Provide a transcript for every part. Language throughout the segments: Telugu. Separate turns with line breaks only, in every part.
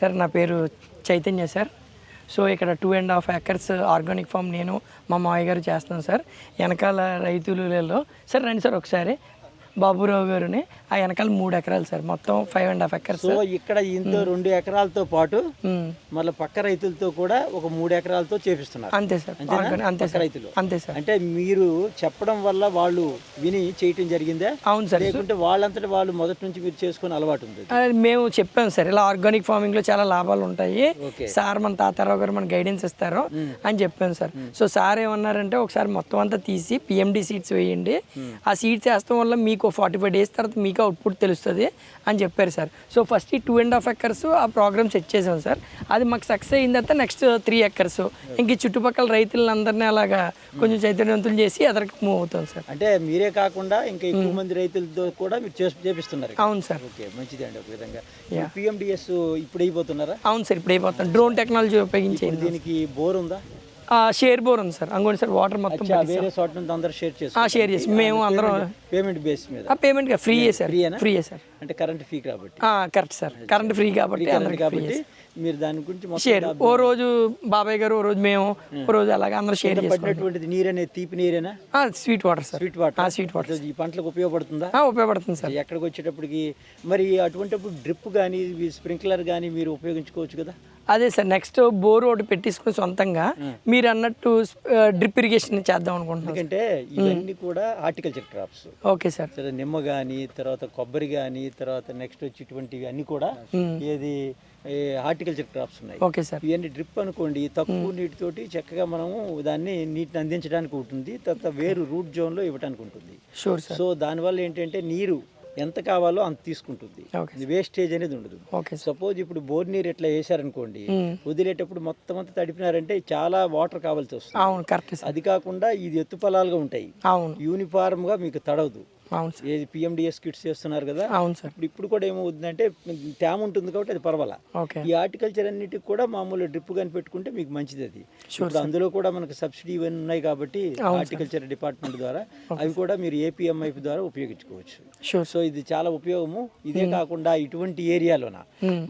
సార్ నా పేరు చైతన్య సార్. సో ఇక్కడ two and half acres organic farm నేను మా మావయ్య గారు చేస్తున్నాను సార్. వెనకాల రైతులలో సార్ రండి సార్ ఒకసారి. బాబురావు గారుని ఆ వెనకాల మూడు ఎకరాలు సార్. మొత్తం five and half acres
so ఇక్కడ ఇంత రెండు ఎకరాలతో పాటు మళ్ళీ పక్క రైతులతో కూడా ఒక మూడు ఎకరాలతో చేపిస్తున్నారు.
అంతే సార్. అంతే సార్.
రైతులు.
అంతే సార్.
అంటే మీరు చెప్పడం వల్ల వాళ్ళు విని చేయటం జరిగిందా?
అవును సార్.
లేకుంటే వాళ్ళంతటి వాళ్ళు మొదటి నుంచి మీరు చేసుకుని అలవాటు ఉంది
మేము చెప్పాం సార్. ఇలా ఆర్గానిక్ ఫార్మింగ్లో చాలా లాభాలు ఉంటాయి. సార్ మన తాతారావు గారు మన గైడెన్స్ ఇస్తారు అని చెప్పాను సార్. సో సార్ ఏమన్నారంటే ఒకసారి మొత్తం అంతా తీసి పిఎండి సీడ్స్ వేయండి. ఆ సీడ్స్ వేస్తాం వల్ల మీకు ఫార్టీ ఫైవ్ డేస్ తర్వాత మీకు అవుట్పుట్ తెలుస్తుంది అని చెప్పారు సార్. సో ఫస్ట్ ఈ టూ అండ్ హాఫ్ ఎకర్స్ ఆ ప్రోగ్రామ్ సెట్ చేసాం సార్. అది మాకు సక్సెస్ అయిన తర్వాత నెక్స్ట్ త్రీ ఎకర్స్ ఇంక చుట్టుపక్కల రైతులందరినీ అలాగా కొంచెం చైతన్యవంతులు చేసి ఎదరికి మూవ్ అవుతాం సార్.
అంటే మీరే కాకుండా ఇంకా ఎక్కువ మంది రైతులతో కూడా మీరు చేసి చేపిస్తున్నారు
అవును సార్.
ఓకే మంచిది అండి ఒక విధంగా. పిఎండిఎస్ ఇప్పుడు అయిపోతున్నారా?
అవును సార్ ఇప్పుడు అయిపోతాం డ్రోన్ టెక్నాలజీ ఉపయోగించి
దీనికి బోర్ ఉందా?
షేర్ బోర్ ఉంది సార్. అంగోండి సార్ వాటర్ మొత్తం
వేరే చోట నుంచి అందరు షేర్
ఆ,
చేసుకో
షేర్ చేసి మేము అందరం
పేమెంట్ బేస్ మీద.
ఆ payment free sir? Free sir.
అంటే కరెంట్ ఫీ కాబట్టి.
Correct sir. కరెంట్ ఫ్రీ కాబట్టి అందరికి ఫ్రీ
కాబట్టి మీరు దాని గురించి మొత్తం
షేర్ ఓ రోజు బాబాయ్ గారు ఓ రోజు మేము ఓ రోజు అలాగా అందరూ షేర్
పడినటువంటిది నీరు అనేది తీపి నీరేనా?
Sweet water sir.
Sweet water
sweet water
ఈ పంటలకు ఉపయోగపడుతుందా?
ఉపయోగపడుతుంది సార్.
ఎక్కడికి వచ్చేటప్పటికి మరి అటువంటిప్పుడు డ్రిప్ కానీ స్ప్రింక్లర్ కానీ మీరు ఉపయోగించుకోవచ్చు కదా?
అదే సార్ నెక్స్ట్ బోర్ ఒకటి పెట్టించుకుని సొంతంగా మీరు అన్నట్టు డ్రిప్ ఇరిగేషన్ చేద్దాం అనుకుంటున్నాం
ఎందుకంటే ఇవన్నీ కూడా హార్టికల్చర్ క్రాప్స్
ఓకే సార్.
తర్వాత నిమ్మ కానీ తర్వాత కొబ్బరి కానీ తర్వాత నెక్స్ట్ వచ్చి ఇటువంటివి అన్నీ కూడా ఏది హార్టికల్చర్ క్రాప్స్ ఉన్నాయి.
Okay sir.
ఇవన్నీ డ్రిప్ అనుకోండి తక్కువ నీటితోటి చక్కగా మనము దాన్ని నీటిని అందించడానికి ఉంటుంది తర్వాత వేరు రూట్ జోన్లో ఇవ్వడానికి ఉంటుంది.
సార్
సో దానివల్ల ఏంటంటే నీరు ఎంత కావాలో అంత తీసుకుంటుంది. వేస్టేజ్ అనేది ఉండదు. సపోజ్ ఇప్పుడు బోర్ నీరు ఎట్లా వేసారనుకోండి వదిలేటప్పుడు మొత్తం అంతా తడిపినారంటే చాలా వాటర్ కావాల్సి వస్తుంది.
అవును కరెక్ట్ సార్
అది కాకుండా ఇది ఎత్తు పొలాలుగా ఉంటాయి.
అవును.
యూనిఫామ్గా మీకు తడవదు.
అవును సార్.
ఏది పిఎండిఎస్ కిట్స్ చేస్తున్నారు కదా
అవును సార్.
ఇప్పుడు ఇప్పుడు కూడా ఏమవుతుందంటే తేమ ఉంటుంది కాబట్టి అది పర్వాలా.
ఓకే.
ఈ హార్టికల్చర్ అన్నిటికి కూడా మామూలు డ్రిప్ కానీ పెట్టుకుంటే మీకు మంచిది అది. ఇప్పుడు అందులో కూడా మనకు సబ్సిడీ ఇవన్నీ ఉన్నాయి కాబట్టి హార్టికల్చర్ డిపార్ట్మెంట్ ద్వారా అవి కూడా మీరు ఏపీఎంఐపి ద్వారా ఉపయోగించుకోవచ్చు.
షూర్
సో ఇది చాలా ఉపయోగము. ఇదే కాకుండా ఇటువంటి ఏరియాలోన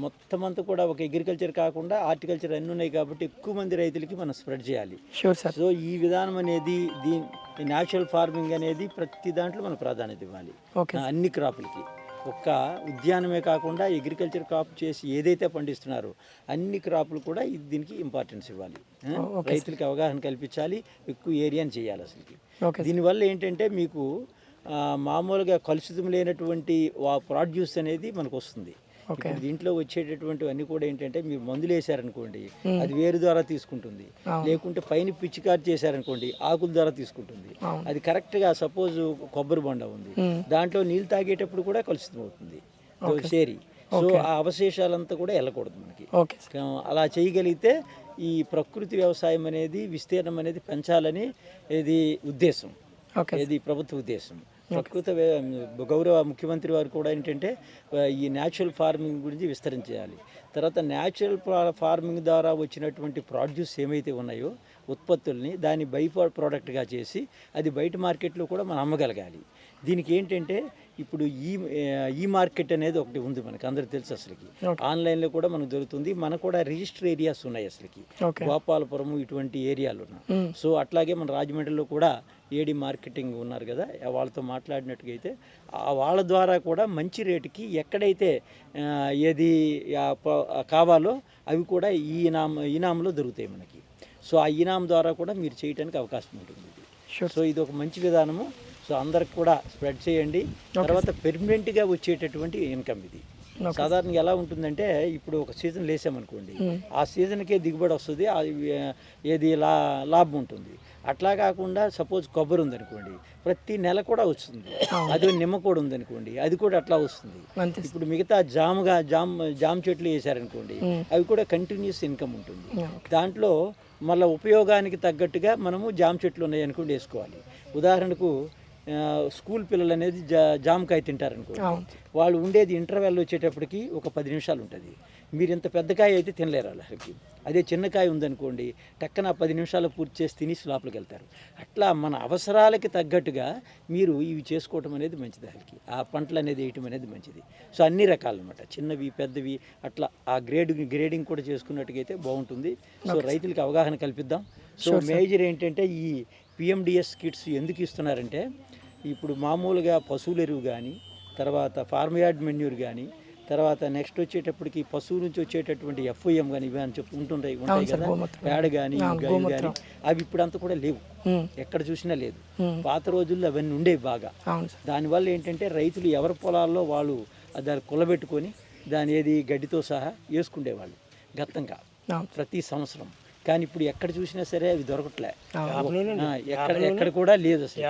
మొత్తం అంతా కూడా ఒక అగ్రికల్చర్ కాకుండా హార్టికల్చర్ అన్ని ఉన్నాయి కాబట్టి ఎక్కువ మంది రైతులకి మనం స్ప్రెడ్ చేయాలి.
Sure sir.
సో ఈ విధానం అనేది దీని న్యాచురల్ ఫార్మింగ్ అనేది ప్రతి దాంట్లో మనం ప్రాధాన్యత ఇవ్వాలి. అన్ని క్రాపులకి. ఒక్క ఉద్యానమే కాకుండా అగ్రికల్చర్ క్రాప్ చేసి ఏదైతే పండిస్తున్నారో అన్ని క్రాపులు కూడా దీనికి ఇంపార్టెన్స్ ఇవ్వాలి? రైతులకి అవగాహన కల్పించాలి ఎక్కువ ఏరియాని చేయాలి అసలుకి. దీనివల్ల ఏంటంటే మీకు మామూలుగా కలుషితం లేనటువంటి ప్రాడ్యూస్ అనేది మనకు వస్తుంది. ఇప్పుడు దీంట్లో వచ్చేటటువంటివన్నీ కూడా ఏంటంటే మీరు మందులు వేసారనుకోండి అది వేరు ద్వారా తీసుకుంటుంది. లేకుంటే పైన పిచ్చికారు చేశారనుకోండి ఆకుల ద్వారా తీసుకుంటుంది. అది కరెక్ట్గా సపోజ్ కొబ్బరి బొండ ఉంది. దాంట్లో నీళ్ళు తాగేటప్పుడు కూడా కలుషితం అవుతుంది షేరి సో ఆ అవశేషాలంతా కూడా వెళ్ళకూడదు మనకి.
సార్.
అలా చేయగలిగితే ఈ ప్రకృతి వ్యవసాయం అనేది విస్తీర్ణం అనేది పెంచాలని ఇది ఉద్దేశం. ఇది ప్రభుత్వ ఉద్దేశం. ప్రకృత గౌరవ ముఖ్యమంత్రి వారు కూడా ఏంటంటే ఈ న్యాచురల్ ఫార్మింగ్ గురించి విస్తరించేయాలి. తర్వాత న్యాచురల్ ఫార్మింగ్ ద్వారా వచ్చినటువంటి ప్రాడ్యూస్ ఏమైతే ఉన్నాయో ఉత్పత్తుల్ని దాన్ని బై ప్రోడక్ట్గా చేసి అది బయట మార్కెట్లో కూడా మనం అమ్మగలగాలి. దీనికి ఏంటంటే ఇప్పుడు ఈ ఈ మార్కెట్ అనేది ఒకటి ఉంది మనకి అందరికి తెలుసు అసలుకి. ఆన్లైన్లో కూడా మనకు దొరుకుతుంది. మనకు కూడా రిజిస్టర్ ఏరియాస్ ఉన్నాయి అసలుకి.
ఓకే.
గోపాలపురం ఇటువంటి ఏరియాలు సో అట్లాగే మన రాజమండ్రిలో కూడా ఏడి మార్కెటింగ్ ఉన్నారు కదా వాళ్ళతో మాట్లాడినట్టుగా అయితే వాళ్ళ ద్వారా కూడా మంచి రేటుకి ఎక్కడైతే ఏది కావాలో అవి కూడా ఈ ఇనాం ఇనాంలో దొరుకుతాయి మనకి. సో ఆ ఇనాం ద్వారా కూడా మీరు చేయడానికి అవకాశం ఉంటుంది. సో ఇది ఒక మంచి విధానము. సో అందరికి కూడా స్ప్రెడ్ చేయండి. తర్వాత పెర్మనెంట్గా వచ్చేటటువంటి ఇన్కమ్ ఇది. సాధారణంగా ఎలా ఉంటుందంటే ఇప్పుడు ఒక సీజన్ లేసామనుకోండి ఆ సీజన్కే దిగుబడి వస్తుంది ఏది లా లాభం ఉంటుంది. అట్లా కాకుండా సపోజ్ కొబ్బరి ఉందనుకోండి ప్రతి నెల కూడా వస్తుంది. అదే నిమ్మ కూడా ఉందనుకోండి అది కూడా అట్లా వస్తుంది. ఇప్పుడు మిగతా జాముగా జామ్ జామ్ చెట్లు వేసారనుకోండి అవి కూడా కంటిన్యూస్ ఇన్కమ్ ఉంటుంది. దాంట్లో మళ్ళీ ఉపయోగానికి తగ్గట్టుగా మనము జామ చెట్లు ఉన్నాయి అనుకోండి వేసుకోవాలి. ఉదాహరణకు స్కూల్ పిల్లలు అనేది జా జామకాయ తింటారనుకోండి. వాళ్ళు ఉండేది ఇంటర్వెల్ వచ్చేటప్పటికి ఒక పది నిమిషాలు ఉంటుంది. మీరు ఇంత పెద్ద కాయ అయితే తినలేరు వాళ్ళకి. అదే చిన్న కాయ ఉందనుకోండి టక్కన పది నిమిషాలు పూర్తి చేసి తినేసి లోపలికి వెళ్తారు. అట్లా మన అవసరాలకి తగ్గట్టుగా మీరు ఇవి చేసుకోవటం అనేది మంచిది వాళ్ళకి ఆ పంటలు అనేది వేయటం అనేది మంచిది. సో అన్ని రకాలన్నమాట. చిన్నవి పెద్దవి అట్లా ఆ గ్రేడ్ గ్రేడింగ్ కూడా చేసుకున్నట్టుగైతే బాగుంటుంది. సో రైతులకు అవగాహన కల్పిద్దాం. సో మేజర్ ఏంటంటే ఈ పిఎండిఎస్ కిట్స్ ఎందుకు ఇస్తున్నారంటే ఇప్పుడు మామూలుగా పశువుల ఎరువు కానీ తర్వాత ఫార్మ్ యార్డ్ మెన్యూర్ కానీ తర్వాత నెక్స్ట్ వచ్చేటప్పటికి పశువు నుంచి వచ్చేటటువంటి ఎఫ్ఐఎం కానీ ఇవి అని చెప్పి ఉంటుంటాయి ఉంటాయి కదా. పేడ కానీ కానీ అవి ఇప్పుడు అంతా కూడా లేవు. ఎక్కడ చూసినా లేదు. పాత రోజుల్లో అవన్నీ ఉండేవి బాగా. దానివల్ల ఏంటంటే రైతులు ఎవరి పొలాల్లో వాళ్ళు దాన్ని కుల్లబెట్టుకొని దాని ఏది గడ్డితో సహా వేసుకునేవాళ్ళు గత్తంగా
అవును.
ప్రతి సంవత్సరం. కానీ ఇప్పుడు ఎక్కడ చూసినా సరే అవి దొరకట్లే. ఎక్కడ ఎక్కడ కూడా లేదు అసలు.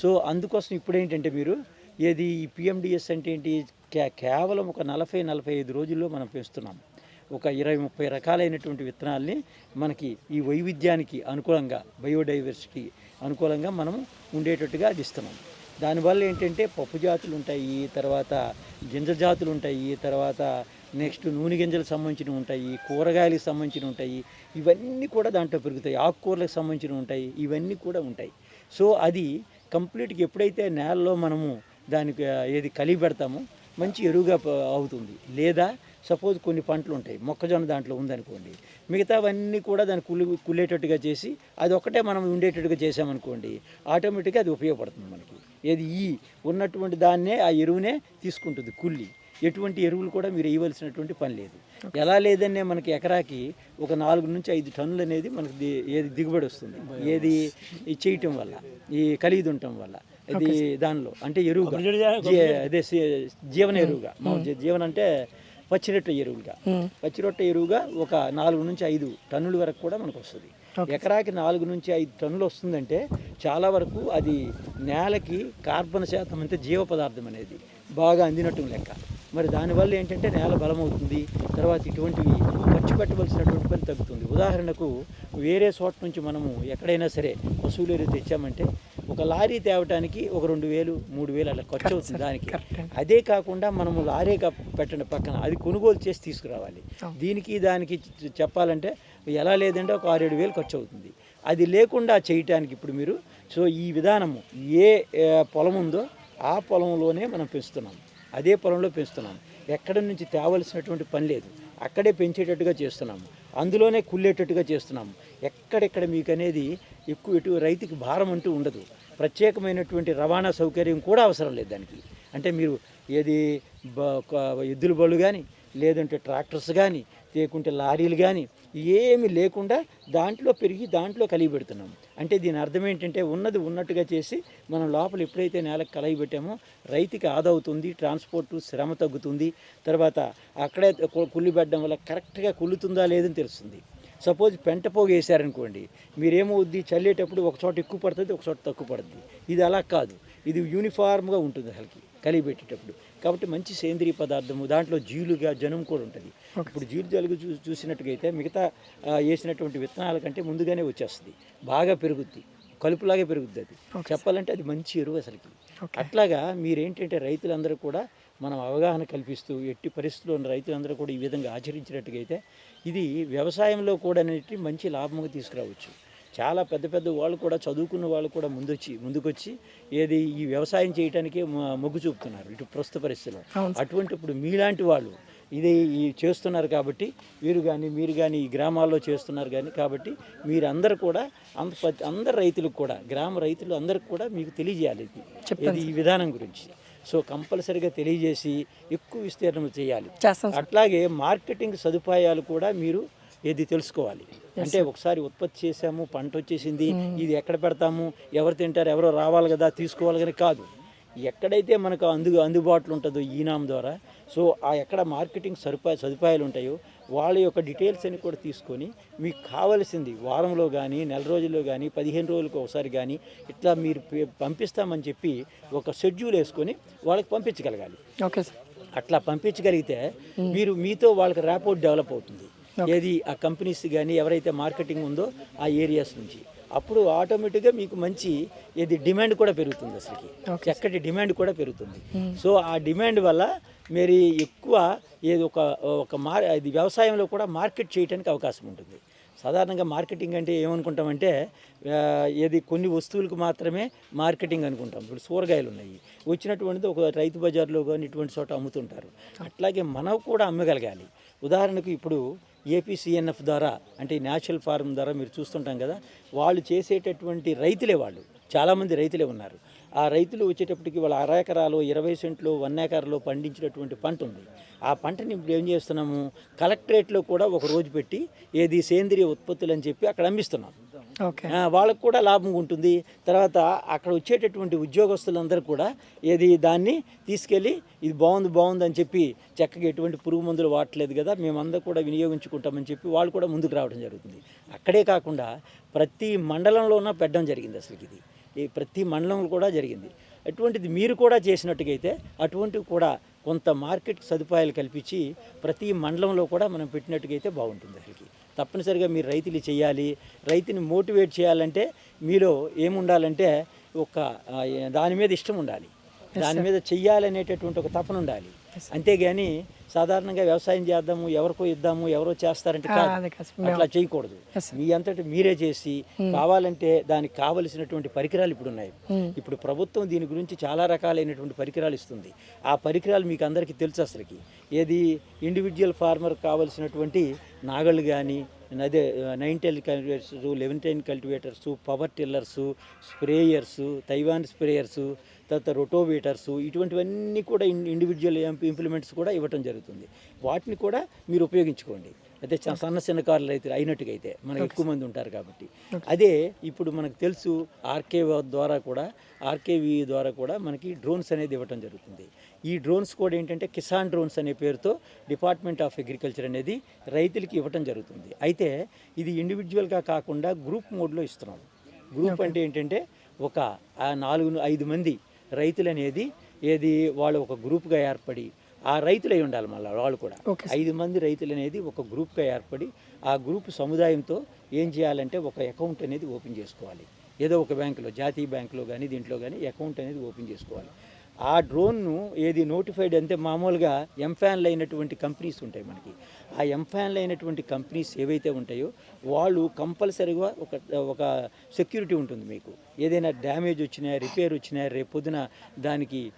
సో అందుకోసం ఇప్పుడు ఏంటంటే మీరు ఏది ఈ పిఎండిఎస్ అంటే ఏంటి కేవలం ఒక నలభై నలభై ఐదు రోజుల్లో మనం పెంచుతున్నాం. ఒక ఇరవై ముప్పై రకాలైనటువంటి విత్తనాల్ని మనకి ఈ వైవిధ్యానికి అనుకూలంగా బయోడైవర్సిటీ అనుకూలంగా మనం ఉండేటట్టుగా అది ఇస్తున్నాం దానివల్ల ఏంటంటే పప్పు జాతులు ఉంటాయి తర్వాత గింజ జాతులు ఉంటాయి తర్వాత నెక్స్ట్ నూనె గింజలకు సంబంధించినవి ఉంటాయి కూరగాయలకు సంబంధించినవి ఉంటాయి. ఇవన్నీ కూడా దాంట్లో పెరుగుతాయి. ఆకుకూరలకు సంబంధించినవి ఉంటాయి. ఇవన్నీ కూడా ఉంటాయి. సో అది కంప్లీట్గా ఎప్పుడైతే నేలలో మనము దానికి ఏది కలిగి పెడతామో మంచి ఎరువుగా అవుతుంది. లేదా సపోజ్ కొన్ని పంటలు ఉంటాయి మొక్కజొన్న దాంట్లో ఉందనుకోండి. మిగతావన్నీ కూడా దాన్ని కులి కుళ్ళేటట్టుగా చేసి అది ఒక్కటే మనం ఉండేటట్టుగా చేసామనుకోండి ఆటోమేటిక్గా అది ఉపయోగపడుతుంది మనకి. ఏది ఈ ఉన్నటువంటి దాన్నే ఆ ఎరువునే తీసుకుంటుంది కుళ్ళి ఎటువంటి ఎరువులు కూడా మీరు వేయవలసినటువంటి పని లేదు. ఎలా లేదనే మనకి ఎకరాకి ఒక నాలుగు నుంచి ఐదు టన్నులు అనేది మనకి ఏది దిగుబడి వస్తుంది. ఏది చేయటం వల్ల ఈ కలిగి ఉండటం వల్ల. ఇది దానిలో. అంటే ఎరువుగా. అదే జీవన ఎరువుగా. జీవన అంటే పచ్చిరొట్ట ఎరువులుగా. పచ్చిరొట్ట ఎరువుగా ఒక నాలుగు నుంచి ఐదు టన్నుల వరకు కూడా మనకు వస్తుంది. ఎకరాకి నాలుగు నుంచి ఐదు టన్నులు వస్తుందంటే చాలా వరకు అది నేలకి కార్బన్ శాతం అంటే జీవ పదార్థం అనేది బాగా అందినట్టు లెక్క. మరి దానివల్ల ఏంటంటే నేల బలమవుతుంది. తర్వాత ఇటువంటివి ఖర్చు పెట్టవలసినటువంటి పని తగ్గుతుంది. ఉదాహరణకు వేరే చోట నుంచి మనము ఎక్కడైనా సరే పశువులు తెచ్చామంటే ఒక లారీ తేవటానికి ఒక రెండు వేలు మూడు వేలు అలా ఖర్చు అవుతుంది దానికి. అదే కాకుండా మనము లారీ పెట్టండి పక్కన అది కొనుగోలు చేసి తీసుకురావాలి. దీనికి దానికి చెప్పాలంటే ఎలా లేదంటే ఒక ఆరు ఏడు వేలు ఖర్చు అవుతుంది. అది లేకుండా చేయటానికి ఇప్పుడు మీరు సో ఈ విధానము ఏ ఏ పొలం ఉందో ఆ పొలంలోనే మనం పెంచుతున్నాం అదే పొలంలో పెంచుతున్నాం ఎక్కడి నుంచి తేవలసినటువంటి పని లేదు. అక్కడే పెంచేటట్టుగా చేస్తున్నాము. అందులోనే కుళ్ళేటట్టుగా చేస్తున్నాము. ఎక్కడెక్కడ మీకు అనేది ఎక్కువ ఎటు రైతుకి భారం అంటూ ఉండదు. ప్రత్యేకమైనటువంటి రవాణా సౌకర్యం కూడా అవసరం లేదు దానికి. అంటే మీరు ఏది బ- ఎద్దుల బళ్ళు కానీ లేదంటే ట్రాక్టర్స్ కానీ లేకుంటే లారీలు కానీ ఏమి లేకుండా దాంట్లో పెరిగి దాంట్లో కలిగి పెడుతున్నాం. అంటే దీని అర్థం ఏంటంటే ఉన్నది ఉన్నట్టుగా చేసి మనం లోపల ఎప్పుడైతే నేలకు కలిగి పెట్టామో రైతుకి ఆదవుతుంది ట్రాన్స్పోర్టు ట్రాన్స్పోర్ట్ శ్రమ తగ్గుతుంది. తర్వాత అక్కడే కు- కుళ్ళి పెట్టడం వల్ల కరెక్ట్గా కుళ్ళుతుందా లేదని తెలుస్తుంది. సపోజ్ పెంట పోగు వేసారనుకోండి మీరేమవుద్ది చల్లేటప్పుడు ఒక చోట ఎక్కువ పడుతుంది ఒక చోట తక్కువ పడుతుంది. ఇది అలా కాదు. ఇది యూనిఫామ్గా ఉంటుంది అసలుకి కలిగి పెట్టేటప్పుడు. కాబట్టి మంచి సేంద్రియ పదార్థము దాంట్లో జీలుగా జనం కూడా ఉంటుంది. ఇప్పుడు జీలు జలుగు చూ చూసినట్టుగా అయితే మిగతా వేసినటువంటి విత్తనాల కంటే ముందుగానే వచ్చేస్తుంది. బాగా పెరుగుద్ది. కలుపులాగే పెరుగుద్ది అది. చెప్పాలంటే అది మంచి ఎరువు అసలుకి. అట్లాగా మీరేంటంటే రైతులందరూ కూడా మనం అవగాహన కల్పిస్తూ ఎట్టి పరిస్థితుల్లో ఉన్న రైతులందరూ కూడా ఈ విధంగా ఆచరించినట్టుగా అయితే ఇది వ్యవసాయంలో కూడా అనేటి మంచి లాభంగా తీసుకురావచ్చు. చాలా పెద్ద పెద్ద వాళ్ళు కూడా చదువుకున్న వాళ్ళు కూడా ముందొచ్చి ముందుకొచ్చి ఏది ఈ వ్యవసాయం చేయడానికే మొగ్గు చూపుతున్నారు ఇటు ప్రస్తుత పరిస్థితిలో. అటువంటి ఇప్పుడు మీలాంటి వాళ్ళు ఇది ఈ చేస్తున్నారు కాబట్టి వీరు కానీ మీరు కానీ ఈ గ్రామాల్లో చేస్తున్నారు కానీ కాబట్టి మీరందరూ కూడా అంత అందరు రైతులకు కూడా గ్రామ రైతులు అందరికి కూడా మీకు తెలియజేయాలి ఇది. ఈ విధానం గురించి. సో కంపల్సరీగా తెలియజేసి ఎక్కువ విస్తీర్ణం చేయాలి. అట్లాగే మార్కెటింగ్ సదుపాయాలు కూడా మీరు ఏది తెలుసుకోవాలి. అంటే ఒకసారి ఉత్పత్తి చేసాము పంట వచ్చేసింది ఇది ఎక్కడ పెడతాము ఎవరు తింటారు ఎవరో రావాలి కదా తీసుకోవాలి కానీ కాదు. ఎక్కడైతే మనకు అందు అందుబాటులో ఉంటుందో ఈనాం ద్వారా సో ఆ ఎక్కడ మార్కెటింగ్ సదుపాయ సదుపాయాలు ఉంటాయో వాళ్ళ యొక్క డీటెయిల్స్ అని కూడా తీసుకొని మీకు కావలసింది వారంలో కానీ నెల రోజుల్లో కానీ పదిహేను రోజులకు ఒకసారి కానీ ఇట్లా మీరు పంపిస్తామని చెప్పి ఒక షెడ్యూల్ వేసుకొని వాళ్ళకి పంపించగలగాలి.
Okay sir.
అట్లా పంపించగలిగితే మీరు మీతో వాళ్ళకి ర్యాపోర్ట్ డెవలప్ అవుతుంది. ఏది ఆ కంపెనీస్ కానీ ఎవరైతే మార్కెటింగ్ ఉందో ఆ ఏరియాస్ నుంచి. అప్పుడు ఆటోమేటిక్గా మీకు మంచి ఇది డిమాండ్ కూడా పెరుగుతుంది అసలుకి. చక్కటి డిమాండ్ కూడా పెరుగుతుంది. సో ఆ డిమాండ్ వల్ల మీరు ఎక్కువ ఏది ఒక ఒక మార్ ఇది వ్యవసాయంలో కూడా మార్కెట్ చేయడానికి అవకాశం ఉంటుంది. సాధారణంగా మార్కెటింగ్ అంటే ఏమనుకుంటామంటే ఏది కొన్ని వస్తువులకు మాత్రమే మార్కెటింగ్ అనుకుంటాం. ఇప్పుడు సూరగాయలు ఉన్నాయి. వచ్చినటువంటిది ఒక రైతు బజార్లో కానీ ఇటువంటి చోట అమ్ముతుంటారు. అట్లాగే మనం కూడా అమ్మగలగాలి. ఉదాహరణకు ఇప్పుడు ఏపీసీఎన్ఎఫ్ ద్వారా అంటే న్యాచురల్ ఫార్మ్ ద్వారా మీరు చూస్తుంటాం కదా వాళ్ళు చేసేటటువంటి రైతులే వాళ్ళు. చాలామంది రైతులే ఉన్నారు. ఆ రైతులు వచ్చేటప్పటికి వాళ్ళ అర ఎకరాలు ఇరవై సెంట్లు వన్ ఎకరాలో పండించినటువంటి పంట ఉంది. ఆ పంటని ఇప్పుడు ఏం చేస్తున్నాము? కలెక్టరేట్లో కూడా ఒక రోజు పెట్టి ఏది సేంద్రియ ఉత్పత్తులు అని చెప్పి అక్కడ అమ్మిస్తున్నాం. వాళ్ళకు కూడా లాభం ఉంటుంది. తర్వాత అక్కడ వచ్చేటటువంటి ఉద్యోగస్తులందరూ కూడా ఏది దాన్ని తీసుకెళ్ళి ఇది బాగుంది బాగుంది అని చెప్పి చక్కగా ఎటువంటి పురుగు మందులు వాడట్లేదు కదా మేమందరూ కూడా వినియోగించుకుంటామని చెప్పి వాళ్ళు కూడా ముందుకు రావడం జరుగుతుంది. అక్కడే కాకుండా ప్రతి మండలంలోన పెట్టడం జరిగింది అసలు ఇది. ఈ ప్రతి మండలంలో కూడా జరిగింది. అటువంటిది మీరు కూడా చేసినట్టుగైతే అటువంటివి కూడా కొంత మార్కెట్ సదుపాయాలు కల్పించి ప్రతి మండలంలో కూడా మనం పెట్టినట్టుగైతే బాగుంటుంది అసలుకి. తప్పనిసరిగా మీరు రైతులు చేయాలి రైతుని మోటివేట్ చేయాలంటే మీలో ఏముండాలంటే ఒక దాని మీద ఇష్టం ఉండాలి దాని మీద చెయ్యాలనేటటువంటి ఒక తపన ఉండాలి. అంతేగాని సాధారణంగా వ్యవసాయం చేద్దాము ఎవరికో ఇద్దాము ఎవరో చేస్తారంటే. అట్లా చేయకూడదు. మీ అంతటి మీరే చేసి కావాలంటే దానికి కావలసినటువంటి పరికరాలు ఇప్పుడు ఉన్నాయి ఇప్పుడు ప్రభుత్వం దీని గురించి చాలా రకాలైనటువంటి పరికరాలు ఇస్తుంది. ఆ పరికరాలు మీకు అందరికీ తెలుసు అసలుకి. ఏది ఇండివిజువల్ ఫార్మర్ కావలసినటువంటి నాగళ్ళు కానీ అదే nine ten cultivators eleven ten cultivators power tillers sprayers Taiwan sprayers తర్వాత రొటోవేటర్స్ ఇటువంటివన్నీ కూడా ఇన్- ఇండివిజువల్ ఇంప్లిమెంట్స్ కూడా ఇవ్వటం జరుగుతుంది. వాటిని కూడా మీరు ఉపయోగించుకోండి. అయితే సన్న చిన్న కార్లు అయితే అయినట్టుగా అయితే మనకు ఎక్కువ మంది ఉంటారు కాబట్టి. అదే ఇప్పుడు మనకు తెలుసు ఆర్కే ద్వారా కూడా ఆర్కేవి ద్వారా కూడా మనకి డ్రోన్స్ అనేది ఇవ్వటం జరుగుతుంది. ఈ డ్రోన్స్ కూడా ఏంటంటే కిసాన్ డ్రోన్స్ అనే పేరుతో డిపార్ట్మెంట్ ఆఫ్ అగ్రికల్చర్ అనేది రైతులకి ఇవ్వటం జరుగుతుంది. అయితే ఇది ఇండివిజువల్గా కాకుండా గ్రూప్ మోడ్లో ఇస్తున్నాం. గ్రూప్ అంటే ఏంటంటే ఒక నాలుగు ఐదు మంది రైతులు అనేది ఏది వాళ్ళు ఒక గ్రూప్గా ఏర్పడి ఆ రైతులై ఉండాలి మళ్ళీ వాళ్ళు కూడా. ఐదు మంది రైతులు అనేది ఒక గ్రూప్గా ఏర్పడి ఆ గ్రూప్ సముదాయంతో ఏం చేయాలంటే ఒక అకౌంట్ అనేది ఓపెన్ చేసుకోవాలి. ఏదో ఒక బ్యాంకులో జాతీయ బ్యాంకులో కానీ దీంట్లో కానీ అకౌంట్ అనేది ఓపెన్ చేసుకోవాలి. ఆ డ్రోన్ను ఏది నోటిఫైడ్ అంటే మామూలుగా ఎంఫాన్లు అయినటువంటి కంపెనీస్ ఉంటాయి మనకి. ఆ ఎంఫాన్లు అయినటువంటి కంపెనీస్ ఏవైతే ఉంటాయో వాళ్ళు కంపల్సరీగా ఒక ఒక సెక్యూరిటీ ఉంటుంది మీకు. ఏదైనా డ్యామేజ్ వచ్చినా రిపేర్ వచ్చినా రేపు పొద్దున దానికి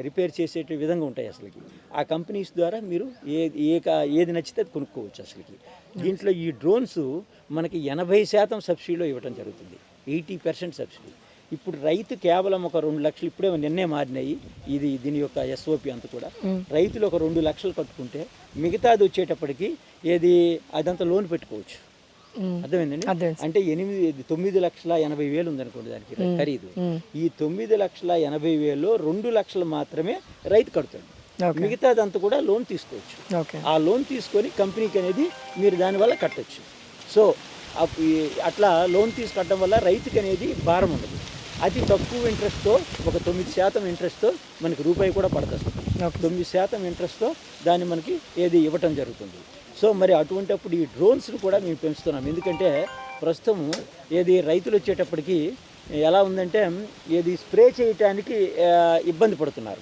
రిపేర్ చేసే విధంగా ఉంటాయి అసలుకి. ఆ కంపెనీస్ ద్వారా మీరు ఏ ఏ ఏది నచ్చితే అది కొనుక్కోవచ్చు అసలుకి. దీంట్లో ఈ డ్రోన్స్ మనకి ఎనభై శాతం సబ్సిడీలో ఇవ్వడం జరుగుతుంది. Eighty percent subsidy. ఇప్పుడు రైతు కేవలం ఒక రెండు లక్షలు ఇప్పుడే నిన్నే మారినాయి. ఇది దీని యొక్క ఎస్ఓపి అంతా కూడా. రైతులు ఒక రెండు లక్షలు కట్టుకుంటే మిగతాది వచ్చేటప్పటికి ఏది అదంతా లోన్ పెట్టుకోవచ్చు. అర్థమైందండి?
అర్థమైంది.
అంటే ఎనిమిది తొమ్మిది లక్షల ఎనభై వేలు ఉందనుకోండి దానికి ఖరీదు. ఈ తొమ్మిది లక్షల ఎనభై వేలు రెండు లక్షలు మాత్రమే రైతు కడతాడు మిగతాదంతా కూడా లోన్ తీసుకోవచ్చు. ఆ లోన్ తీసుకొని కంపెనీకి అనేది మీరు దానివల్ల కట్టచ్చు. సో అట్లా లోన్ తీసి కట్టడం వల్ల రైతుకి అనేది భారం ఉండదు. అతి తక్కువ ఇంట్రెస్ట్తో ఒక తొమ్మిది శాతం ఇంట్రెస్ట్తో మనకి రూపాయి కూడా పడుతుంది
ఓకే.
తొమ్మిది శాతం ఇంట్రెస్ట్తో దాన్ని మనకి ఏది ఇవ్వటం జరుగుతుంది. సో మరి అటువంటప్పుడు ఈ డ్రోన్స్ను కూడా మేము పెంచుతున్నాం. ఎందుకంటే ప్రస్తుతం ఏది రైతులు వచ్చేటప్పటికి ఎలా ఉందంటే ఏది స్ప్రే చేయటానికి ఇబ్బంది పడుతున్నారు.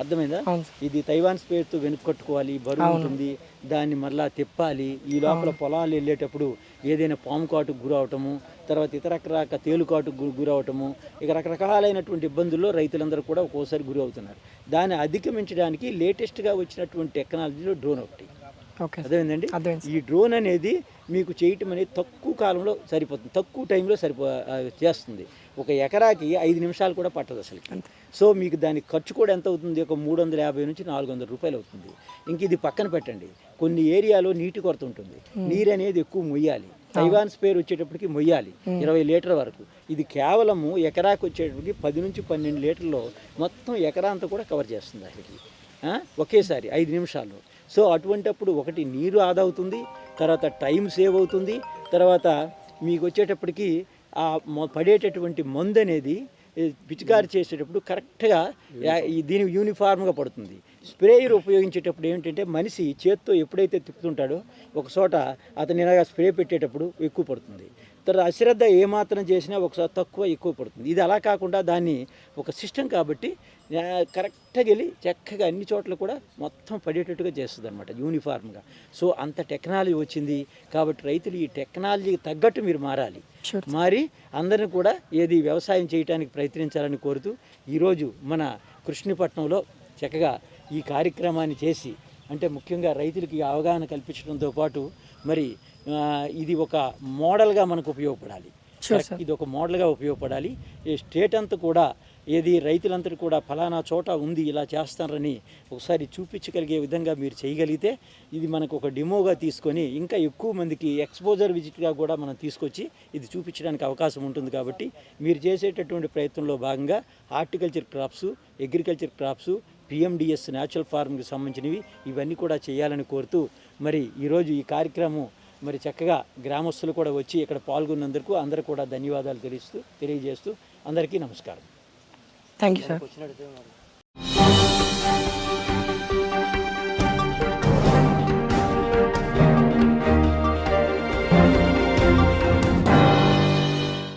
అర్థమైందా? ఇది తైవాన్ స్పేర్తో వెనుక కట్టుకోవాలి బరువు ఉంటుంది దాన్ని మరలా తిప్పాలి. ఈ లోపల పొలాలు వెళ్ళేటప్పుడు ఏదైనా పాము కాటుకు గురవటము తర్వాత ఇతర రకాల తేలు కాటుకు గు- గురవటము ఇక రకరకాలైనటువంటి ఇబ్బందుల్లో రైతులందరూ కూడా ఒక్కోసారి గురి అవుతున్నారు దాన్ని అధిగమించడానికి లేటెస్ట్గా వచ్చినటువంటి టెక్నాలజీలో డ్రోన్ ఒకటి. అర్థమైందండి?
అర్థమైంది
ఈ డ్రోన్ అనేది మీకు చేయటం అనేది తక్కువ కాలంలో సరిపోతుంది. తక్కువ టైంలో సరిపో చేస్తుంది. ఒక ఎకరాకి ఐదు నిమిషాలు కూడా పట్టదు అసలు సో మీకు దాని ఖర్చు కూడా ఎంత అవుతుంది? ఒక మూడు వందల యాభై నుంచి నాలుగు వందల రూపాయలు అవుతుంది. ఇంక ఇది పక్కన పెట్టండి. కొన్ని ఏరియాలో నీటి కొరత ఉంటుంది. నీరు అనేది ఎక్కువ మొయ్యాలి. తైవాన్ స్పేర్ వచ్చేటప్పటికి మొయ్యాలి. ఇరవై లీటర్ వరకు. ఇది కేవలము ఎకరాకి వచ్చేటప్పటికి పది నుంచి పన్నెండు లీటర్లో మొత్తం ఎకరా అంతా కూడా కవర్ చేస్తుంది ఆ? ఒకేసారి ఐదు నిమిషాల్లో సో అటువంటప్పుడు ఒకటి నీరు ఆదా అవుతుంది తర్వాత టైం సేవ్ అవుతుంది తర్వాత మీకు వచ్చేటప్పటికి ఆ పడేటటువంటి మందు అనేది పిచికారి చేసేటప్పుడు కరెక్ట్గా దీని యూనిఫామ్గా పడుతుంది. స్ప్రేయర్ ఉపయోగించేటప్పుడు ఏంటంటే మనిషి చేత్తో ఎప్పుడైతే తిప్పుతుంటాడో ఒక చోట అతను ఇలాగా స్ప్రే పెట్టేటప్పుడు ఎక్కువ పడుతుంది. తర్వాత అశ్రద్ధ ఏమాత్రం చేసినా ఒకసారి తక్కువ ఎక్కువ పడుతుంది. ఇది అలా కాకుండా దాన్ని ఒక సిస్టమ్ కాబట్టి కరెక్ట్గా వెళ్ళి చక్కగా అన్ని చోట్ల కూడా మొత్తం పడేటట్టుగా చేస్తుంది అనమాట యూనిఫార్మ్గా. సో అంత టెక్నాలజీ వచ్చింది కాబట్టి రైతులు ఈ టెక్నాలజీకి తగ్గట్టు మీరు మారాలి. మారి అందరిని కూడా ఏది వ్యవసాయం చేయడానికి ప్రయత్నించాలని కోరుతూ ఈరోజు మన కృష్ణపట్నంలో చక్కగా ఈ కార్యక్రమాన్ని చేసి అంటే ముఖ్యంగా రైతులకి ఈ అవగాహన కల్పించడంతో పాటు మరి ఇది ఒక మోడల్గా మనకు ఉపయోగపడాలి. ఇది ఒక మోడల్గా ఉపయోగపడాలి. ఈ స్టేట్ అంతా కూడా ఏది రైతులందరూ కూడా ఫలానా చోట ఉంది ఇలా చేస్తారని ఒకసారి చూపించగలిగే విధంగా మీరు చేయగలిగితే ఇది మనకు ఒక డెమోగా తీసుకొని ఇంకా ఎక్కువ మందికి ఎక్స్పోజర్ విజిట్గా కూడా మనం తీసుకొచ్చి ఇది చూపించడానికి అవకాశం ఉంటుంది కాబట్టి మీరు చేసేటటువంటి ప్రయత్నంలో భాగంగా horticulture crops agriculture crops PMDS natural ఫార్మింగ్కి సంబంధించినవి ఇవన్నీ కూడా చేయాలని కోరుతూ మరి ఈరోజు ఈ కార్యక్రమం మరి చక్కగా గ్రామస్తులు కూడా వచ్చి ఇక్కడ పాల్గొన్నందుకు అందరూ కూడా ధన్యవాదాలు తెలుస్తూ తెలియజేస్తూ అందరికీ నమస్కారం.
Thank you sir